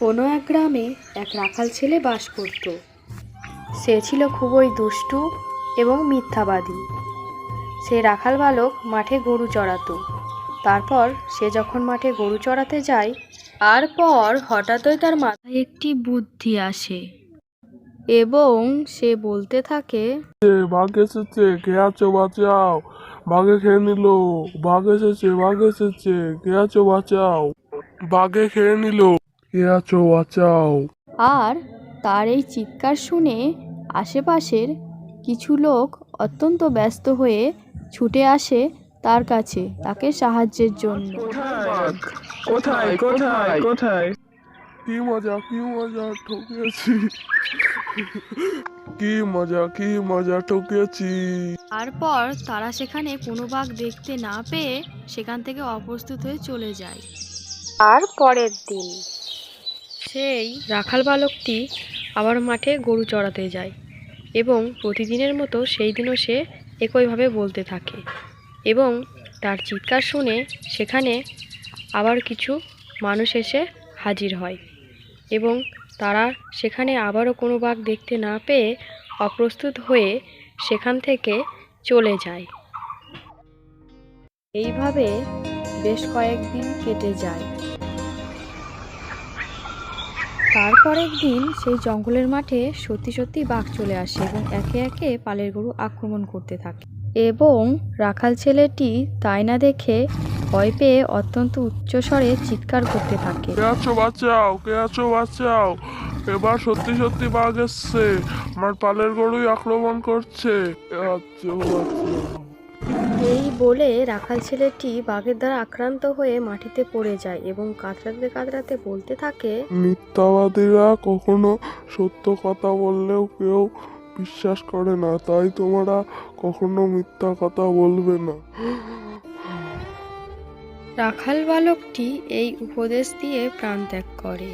কোনো এক গ্রামে এক রাখাল ছেলে বাস করত। সে ছিল খুবই দুষ্টু এবং মিথ্যাবাদী। সে রাখাল বালক মাঠে গরু চড়াতো। তারপর সে যখন মাঠে গরু চড়াতে যায় তারপর হঠাৎই তার মাথায় একটি বুদ্ধি আসে। এবং সে বলতে থাকে বাঘ এসেছে কে আছো বাঁচাও? বাঘে খেয়ে নিল বাঘ এসেছে বাঘ এসেছে কে আছো বাঁচাও? বাঘে খেয়ে নিল কে আছো বাঁচাও? আর তার এই চিৎকার শুনে আশেপাশের কিছু লোক অত্যন্ত ব্যস্ত হয়ে ছুটে আসে তার কাছে তাকে সাহায্যের জন্য। কোথায় কোথায় কোথায়? কি মজা কি মজা ঠকিয়েছি কি মজা কি মজা ঠকিয়েছি। তারপর তারা সেখানে কোনো বাঘ দেখতে না পেয়ে সেখান থেকে অপ্রস্তুত হয়ে চলে যায়। আর পরের দিন। সেই রাখাল বালকটি আবার মাঠে গরু চড়াতে যায় এবং প্রতিদিনের মতো সেই দিনও সে একইভাবে বলতে থাকে এবং তার চিৎকার শুনে সেখানে আবার কিছু মানুষ এসে হাজির হয় এবং তারা সেখানে আবারও কোনো বাঘ দেখতে না পেয়ে অপ্রস্তুত হয়ে সেখান থেকে চলে যায়। এইভাবে বেশ কয়েকদিন কেটে যায়। তারপর একদিন সেই জঙ্গলের মাঠে সত্যি সত্যি বাঘ চলে আসে এবং একে একে পালের গরু আক্রমণ করতে থাকে। এবং রাখাল ছেলেটি তাই না দেখে ভয় পেয়ে অত্যন্ত উচ্চস্বরে চিৎকার করতে থাকে। কে আছো বাঁচাও কে আছো বাঁচাও? এবার সত্যি সত্যি বাঘ এসছে। আমার পালের গরুই আক্রমণ করছে। কে আছো বাঁচাও এই বলে রাখাল ছেলেটি বাঘের দ্বারা আক্রান্ত হয়ে মাটিতে পড়ে যায় এবং কাতরাতে কাতরাতে বলতে থাকে মিথ্যাবাদীরা কখনো সত্য কথা বললেও কেউ বিশ্বাস করে না তাই তোমরা কখনো মিথ্যা কথা বলবে না। রাখাল বালকটি এই উপদেশ দিয়ে প্রাণ ত্যাগ করে।